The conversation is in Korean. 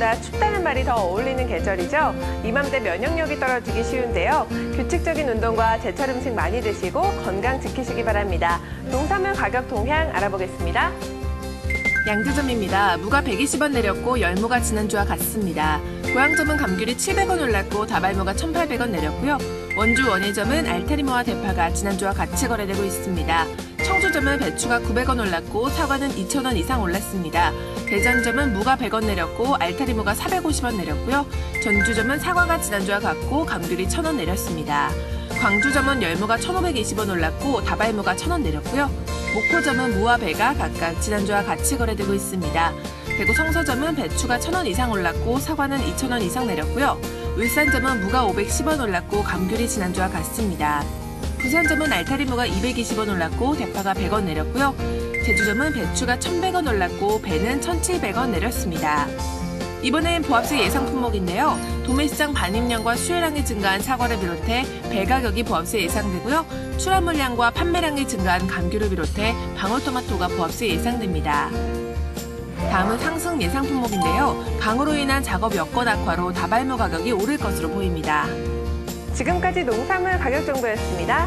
날씨보다 춥다는 말이 더 어울리는 계절이죠. 이맘때 면역력이 떨어지기 쉬운데요. 규칙적인 운동과 제철 음식 많이 드시고 건강 지키시기 바랍니다. 농산물 가격 동향 알아보겠습니다. 양주점입니다. 무가 120원 내렸고 열무가 지난주와 같습니다. 고향점은 감귤이 700원 올랐고 다발무가 1,800원 내렸고요. 원주 원예점은 알타리무와 대파가 지난주와 같이 거래되고 있습니다. 청주점은 배추가 900원 올랐고 사과는 2,000원 이상 올랐습니다. 대전점은 무가 100원 내렸고 알타리무가 450원 내렸고요. 전주점은 사과가 지난주와 같고 감귤이 1,000원 내렸습니다. 광주점은 열무가 1,520원 올랐고 다발무가 1,000원 내렸고요. 목포점은 무와 배가 각각 지난주와 같이 거래되고 있습니다. 대구 성서점은 배추가 1,000원 이상 올랐고 사과는 2,000원 이상 내렸고요. 울산점은 무가 510원 올랐고 감귤이 지난주와 같습니다. 부산점은 알타리무가 220원 올랐고 대파가 100원 내렸고요. 제주점은 배추가 1,100원 올랐고 배는 1,700원 내렸습니다. 이번엔 보합세 예상 품목인데요. 도매시장 반입량과 수요량이 증가한 사과를 비롯해 배 가격이 보합세 예상되고요. 출하 물량과 판매량이 증가한 감귤을 비롯해 방울토마토가 보합세 예상됩니다. 다음은 상승 예상 품목인데요. 강으로 인한 작업 여건 악화로 다발무 가격이 오를 것으로 보입니다. 지금까지 농산물 가격 정보였습니다.